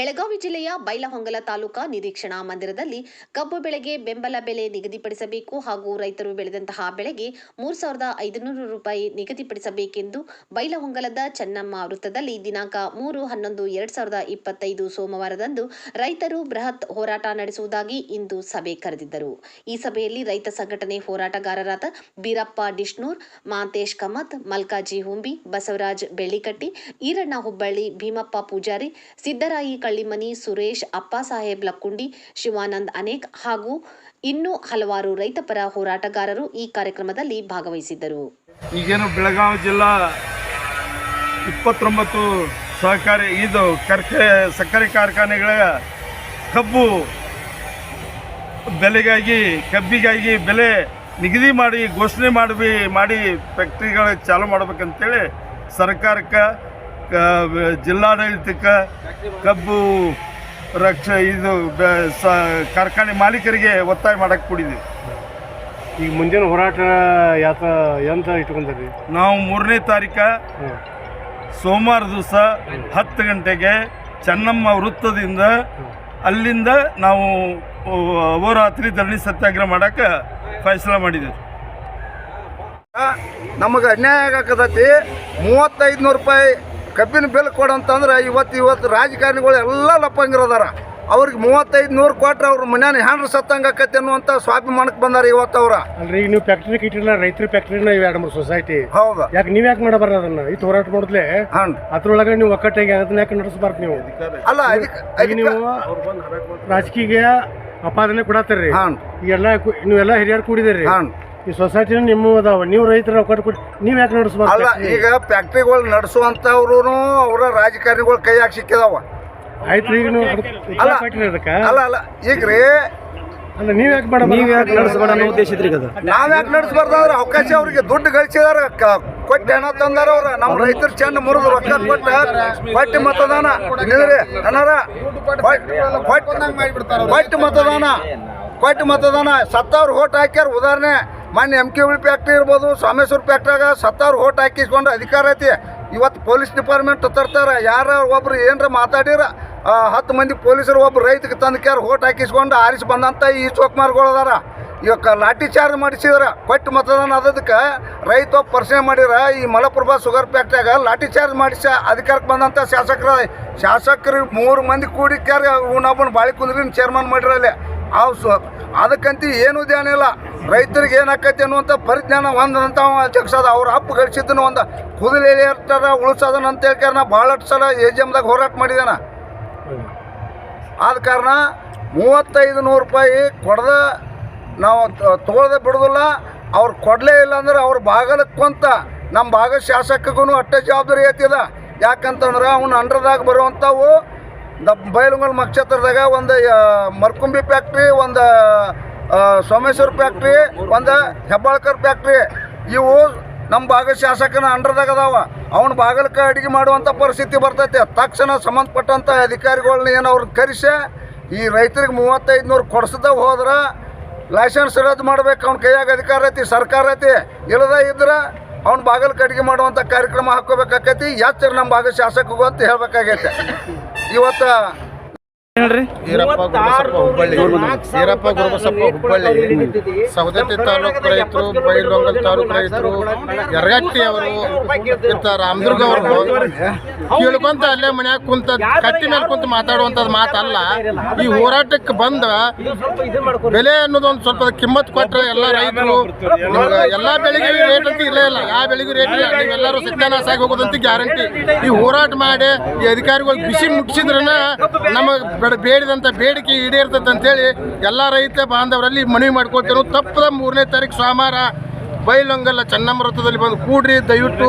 ಬೆಳಗಾವಿ ಜಿಲ್ಲೆಯ ಬೈಲಹೊಂಗಲ ತಾಲೂಕಾ ನಿರೀಕ್ಷಣಾ ಮಂದಿರದಲ್ಲಿ ಕಬ್ಬು ಬೆಳೆಗೆ ಬೆಂಬಲ ಬೆಲೆ ನಿಗದಿಪಡಿಸಬೇಕು ಹಾಗೂ ರೈತರು ಬೆಳೆದಂತಹ ಬೆಳೆಗೆ ಮೂರು ಸಾವಿರದ ಐದುನೂರು ರೂಪಾಯಿ ನಿಗದಿಪಡಿಸಬೇಕೆಂದು ಬೈಲಹೊಂಗಲದ ಚೆನ್ನಮ್ಮ ವೃತ್ತದಲ್ಲಿ ದಿನಾಂಕ ಮೂರು ಹನ್ನೊಂದು ಎರಡ್ ಸಾವಿರದ ಇಪ್ಪತ್ತೈದು ಸೋಮವಾರದಂದು ರೈತರು ಬೃಹತ್ ಹೋರಾಟ ನಡೆಸುವುದಾಗಿ ಇಂದು ಸಭೆ ಕರೆದಿದ್ದರು. ಈ ಸಭೆಯಲ್ಲಿ ರೈತ ಸಂಘಟನೆ ಹೋರಾಟಗಾರರಾದ ಬೀರಪ್ಪ ಡಿಷ್ಣೂರ್, ಮಾಂತೇಶ್ ಕಮತ್, ಮಲ್ಕಾಜಿ ಹುಂಬಿ, ಬಸವರಾಜ್ ಬೆಳ್ಳಿಕಟ್ಟಿ, ಈರಣ್ಣ ಹುಬ್ಬಳ್ಳಿ, ಭೀಮಪ್ಪ ಪೂಜಾರಿ, ಸಿದ್ದರಾಯಿ ಕಳ್ಳಿಮನಿ ಸುರೇಶ್ ಅಪ್ಪಾಸಾಹೇಬ್ ಲಕ್ಕುಂಡಿ, ಶಿವಾನಂದ್ ಅನೇಕ್ ಹಾಗೂ ಇನ್ನೂ ಹಲವಾರು ರೈತಪರ ಹೋರಾಟಗಾರರು ಈ ಕಾರ್ಯಕ್ರಮದಲ್ಲಿ ಭಾಗವಹಿಸಿದ್ದರು. ಈಗೇನು ಬೆಳಗಾವಿ ಜಿಲ್ಲಾ ಇಪ್ಪತ್ತೊಂಬತ್ತು ಸಹಕಾರಿ ಇದು ಕರ್ಕೆ, ಸಕ್ಕರೆ ಕಾರ್ಖಾನೆಗಳ ಕಬ್ಬು ಬೆಲೆಗಾಗಿ, ಕಬ್ಬಿಗಾಗಿ ಬೆಲೆ ನಿಗದಿ ಮಾಡಿ, ಘೋಷಣೆ ಮಾಡಿ ಮಾಡಿ ಫ್ಯಾಕ್ಟ್ರಿಗಳ ಚಾಲು ಮಾಡಬೇಕಂತೇಳಿ ಸರ್ಕಾರಕ್ಕೆ ಕ- ಜಿಲ್ಲಾಡಳಿತಕ್ಕೆ ಕಬ್ಬು ರಕ್ಷ ಇದು ಸ ಕಾರ್ಖಾನೆ ಮಾಲೀಕರಿಗೆ ಒತ್ತಾಯ ಮಾಡಕ್ಕೆ ಕೂಡಿದ್ದೀವಿ ಈಗ ಮುಂದಿನ ಹೋರಾಟ ಯಾತ ಎಂತ ಇಟ್ಕೊಂಡ್ರಿ? ನಾವು ಮೂರನೇ ತಾರೀಕ ಸೋಮವಾರ ದಿವಸ ಹತ್ತು ಗಂಟೆಗೆ ಚೆನ್ನಮ್ಮ ವೃತ್ತದಿಂದ ಅಲ್ಲಿಂದ ನಾವು ಅವರಾತ್ರಿ ಧರಣಿ ಸತ್ಯಾಗ್ರಹ ಮಾಡಕ್ಕೆ ಫೈಸಲ ಮಾಡಿದ್ದೀವಿ ನಮಗೆ ಅನ್ಯಾಯ ಆಗಕತೈತಿ ಮೂವತ್ತೈದು ನೂರು ರೂಪಾಯಿ ಕಬ್ಬಿನ ಬೆಲೆ ಕೊಡಂತಂದ್ರೆ ಇವತ್ತು ಇವತ್ತು ರಾಜಕಾರಣಿಗಳು ಎಲ್ಲ ಲಪ್ಪಂಗಿರೋದಾರ. ಅವ್ರಿಗೆ ಮೂವತ್ತೈದು ನೂರು ಕೊಟ್ರೆ ಅವ್ರ ಮನ್ಯಾನ ಹ್ಯಾಂಡ್ರ ಸತ್ತಂಗೆ ಆಕತಿ ಅನ್ನುವಂಥ ಸ್ವಾಭಿಮಾನಕ್ಕೆ ಬಂದಾರ ಇವತ್ತು ಅವ್ರ. ಅಲ್ರಿ ಈಗ ನೀವು ಫ್ಯಾಕ್ಟ್ರಿ ಇಟ್ಟಿರಲ್ಲ ರೈತರ ಫ್ಯಾಕ್ಟ್ರಿನ ಇವ್ ಎರಡು ಮೂರು ಸೊಸೈಟಿ ಹೌದು. ಯಾಕೆ ನೀವ್ ಯಾಕೆ ಮಾಡಬಾರ ಅದನ್ನ? ಇತ್ತು ಹೋರಾಟ ಮಾಡಿದ್ಲೆ? ಹಾಂ ಅದ್ರೊಳಗೆ ನೀವು ಒಕ್ಕಟ್ಟಾಗಿ ಅದನ್ನ ಯಾಕೆ ನಡೆಸಬಾರ್ದು ನೀವು? ಅಲ್ಲ ಅದಕ್ಕೆ ನೀವು ರಾಜಕೀಯ ಅಪಾದನೆ ಕೊಡತ್ತೀರಿ ಹಾಂ ಎಲ್ಲ ನೀವೆಲ್ಲ ಹಿರಿಯರು ಕೂಡಿದಿರಿ ಹಾಂ ಈ ಸೊಸೈಟಿನ ನಿಮ್ಮ ಅದಾವ. ನೀವು ರೈತರ ಒಕ್ಕಟ್ಟು ಕೊಡಿ ನೀವ್ ಯಾಕೆ ಅಲ್ಲ ನಡೆಸಬಾರ್ದು ಈಗ ಫ್ಯಾಕ್ಟ್ರಿಗಳು ನಡೆಸುವಂಥವ್ರು ಅವರ ರಾಜಕಾರಣಿಗಳು ಕೈಯಾಗಿ ಸಿಕ್ಕಿದಾವ. ಆಯ್ತು ಈಗ ನೀವು ಅಲ್ಲ. ಅದಕ್ಕೆ? ಅಲ್ಲ ಅಲ್ಲ ಈಗ ರೀ ಅಲ್ಲ ನೀವು ಯಾಕೆ ಬೇಡ ನೀವ್ ಯಾಕೆ ನಡೆಸಬೇಡ ಅನ್ನೋ ಉದ್ದೇಶ ಇದ್ರಿ ಅದು. ನಾವ್ ಯಾಕೆ ನಡೆಸ್ಬಾರ್ದು ಅಂದ್ರೆ ಅವಕಾಶ ಅವ್ರಿಗೆ ದುಡ್ಡು ಗಳಿಸಿದಾರ ಕೊಟ್ಟು ಹಣ ತಂದಾರ ಅವ್ರ. ನಮ್ಮ ರೈತರು ಚೆಂದ ಮುರಿದು ರೊಕ್ಕ ಕೊಟ್ಟ ಕೊಟ್ಟು ಮತದಾನ. ನಿಂದ್ರಿ ಅನ್ನಾರ ಕೊಟ್ಟು ಮತದಾನ. ಕೊಟ್ಟು ಮತದಾನ. ಸತ್ತವ್ರು ಓಟ್ ಹಾಕ್ಯಾರ ಉದಾಹರಣೆ ಮೊನ್ನೆ ಎಂ ಕೆ ಉಳಿ ಫ್ಯಾಕ್ಟ್ರಿ ಇರ್ಬೋದು, ಸೋಮೇಶ್ವರ ಫ್ಯಾಕ್ಟ್ರಿಯಾಗ ಸತ್ತಾರು ಓಟ್ ಹಾಕಿಸ್ಕೊಂಡು ಅಧಿಕಾರ ಐತಿ. ಇವತ್ತು ಪೊಲೀಸ್ ಡಿಪಾರ್ಟ್ಮೆಂಟ್ ತರ್ತಾರೆ, ಯಾರ ಒಬ್ರು ಏನರ ಮಾತಾಡಿರ ಹತ್ತು ಮಂದಿ ಪೊಲೀಸರು ಒಬ್ರು ರೈತಗೆ ತಂದು ಕ್ಯಾರ ಓಟ್ ಹಾಕಿಸ್ಕೊಂಡು ಆರಿಸಿ ಬಂದಂಥ ಈ ಚೋಕ್ಮಾರ್ಗಳು ಅದಾರ. ಇವಾಗ ಲಾಠಿ ಚಾರ್ಜ್ ಮಾಡಿಸಿದ್ರ, ಕೊಟ್ಟು ಮತದಾನ ಅದಕ್ಕೆ ರೈತ ಒಬ್ಬ ಮಾಡಿರ, ಈ ಮಲಪ್ರಭಾ ಶುಗರ್ ಫ್ಯಾಕ್ಟ್ರಿಯಾಗ ಲಾಠಿ ಚಾರ್ಜ್ ಮಾಡಿಸ ಅಧಿಕಾರಕ್ಕೆ ಬಂದಂಥ ಶಾಸಕರ, ಶಾಸಕರು ಮೂರು ಮಂದಿ ಕೂಡಿ ಕ್ಯಾರ ಇವನೊಬ್ಬನ ಬಾಳಿ ಕುಂದ್ರಿನ ಚೇರ್ಮನ್ ಮಾಡಿರಲ್ಲಿ ಆ ಅದಕ್ಕಂತ ಏನೂ ಧ್ಯಾನ ಇಲ್ಲ. ರೈತರಿಗೆ ಏನಾಕೈತಿ ಅನ್ನುವಂಥ ಪರಿಜ್ಞಾನ ಹೊಂದಂಥ ಅಧ್ಯಕ್ಷ ಅದ ಅವ್ರ ಅಪ್ಪ ಗಳಿಸಿದ್ದನ್ನು ಒಂದು ಕುದುರೆ ಇರ್ತಾರ ಉಳಿಸೋದನ್ನ ಅಂತ ಹೇಳ್ಕಾರ ನಾ ಭಾಳಷ್ಟು ಸಲ ಎ ಜಿ ಎಮ್ದಾಗ ಹೋರಾಟ ಮಾಡಿದ್ದೇನೆ. ಆದ ಕಾರಣ ಮೂವತ್ತೈದು ನೂರು ರೂಪಾಯಿ ಕೊಡದ ನಾವು ತೊಗೊಳ್ದೆ ಬಿಡೋದಿಲ್ಲ. ಅವ್ರು ಕೊಡಲೇ ಇಲ್ಲ ಅಂದ್ರೆ ಅವ್ರ ಭಾಗದಕ್ಕಂತ ಕುಂತ ನಮ್ಮ ಭಾಗದ ಶಾಸಕಗೂ ಅಷ್ಟೇ ಜವಾಬ್ದಾರಿ ಐತಿದ ಯಾಕಂತಂದ್ರೆ ಅವ್ನ ಅಂಡ್ರದಾಗ ಬರುವಂಥವು ದ ಬಯಲುಂಗಲ್ ಮಕ್ಷೇತ್ರದಾಗ ಒಂದು ಮರ್ಕುಂಬಿ ಫ್ಯಾಕ್ಟ್ರಿ ಒಂದು ಸೋಮೇಶ್ವರ್ ಫ್ಯಾಕ್ಟ್ರಿ ಒಂದು ಹೆಬ್ಬಾಳ್ಕರ್ ಫ್ಯಾಕ್ಟ್ರಿ ಇವು ನಮ್ಮ ಭಾಗ ಶಾಸಕನ ಅಂಡ್ರದಾಗ ಅದಾವ. ಅವ್ನ ಬಾಗಲ್ಕ ಅಡಿಗೆ ಮಾಡುವಂಥ ಪರಿಸ್ಥಿತಿ ಬರ್ತೈತೆ. ತಕ್ಷಣ ಸಂಬಂಧಪಟ್ಟಂಥ ಅಧಿಕಾರಿಗಳನ್ನ ಏನು ಅವ್ರನ್ನ ಕರೆಸಿ, ಈ ರೈತರಿಗೆ ಮೂವತ್ತೈದು ನೂರು ಕೊಡ್ಸದ ಹೋದ್ರೆ ಲೈಸೆನ್ಸ್ ರದ್ದು ಮಾಡ್ಬೇಕು ಅವ್ನ ಕೈಯಾಗ ಅಧಿಕಾರ ಐತಿ, ಸರ್ಕಾರ ಐತಿ. ಇಲ್ಲದ ಇದ್ರೆ ಅವ್ನ ಬಾಗಿಲು ಕಟ್ಗೆ ಮಾಡುವಂಥ ಕಾರ್ಯಕ್ರಮ ಹಾಕೋಬೇಕಾಕೈತಿ ಎಚ್ಚರ ನಮ್ಮ ಭಾಗ ಶಾಸಕಗೂ ಅಂತ ಹೇಳ್ಬೇಕಾಗೈತೆ. ಇವತ್ತು ಈರಪ್ಪ ಗುರುಬಸಪ್ಪ ಹುಬ್ಬಳ್ಳಿ ಈರಪ್ಪ ಗುರುಬಸಪ್ಪ ಹುಬ್ಬಳ್ಳಿ ಸವದತ್ತಿ ತಾಲೂಕು ರೈತರು ಬೈಲೊಂಗಲ್ ತಾಲೂಕು ರೈತರು ಯರಗಟ್ಟಿ ಅವರು ಇಂತ ರಾಮದುರ್ಗ ಅವರು ಕೇಳ್ಕೊಂತ ಅಲ್ಲೇ ಮನ್ಯಾಗ ಕುಂತ ಕಟ್ಟಿ ಮೇಲೆ ಕುಂತ ಮಾತಾಡುವಂಥದ್ದು ಮಾತಲ್ಲ ಈ ಹೋರಾಟಕ್ಕೆ ಬಂದ ಬೆಲೆ ಅನ್ನೋದೊಂದು ಸ್ವಲ್ಪ ಕಿಮ್ಮತ್ ಕೊಟ್ಟರೆ ಎಲ್ಲ ರೈತರು ನಿಮ್ಗೆ ಎಲ್ಲಾ ಬೆಳೆಗೆ ರೇಟ್ ಅಂತ ಇಲ್ಲೇ ಇಲ್ಲ ಆ ಬೆಳಿಗ್ಗೆ ರೇಟ್ ಇಲ್ಲ ನೀವೆಲ್ಲರೂ ಸತ್ಯಾನಾಶ ಆಗಿ ಹೋಗೋದಂತ ಗ್ಯಾರಂಟಿ ಈ ಹೋರಾಟ ಮಾಡಿ ಈ ಅಧಿಕಾರಿಗಳು ಬಿಸಿ ಮುಟ್ಟಿಸಿದ್ರನ ನಮಗೆ ಬೇಡಿದಂಥ ಬೇಡಿಕೆ ಈಡೇರ್ತದೆ ಅಂತೇಳಿ ಎಲ್ಲ ರೈತ ಬಾಂಧವರಲ್ಲಿ ಮನವಿ ಮಾಡ್ಕೊಳ್ತೇವೆ ತಪ್ಪದ ಮೂರನೇ ತಾರೀಕು ಸೋಮವಾರ ಬೈಲೊಂಗಲ್ಲ ಚೆನ್ನಮ್ಮ ವೃತ್ತದಲ್ಲಿ ಬಂದು ಕೂಡ್ರಿ, ದಯವಿಟ್ಟು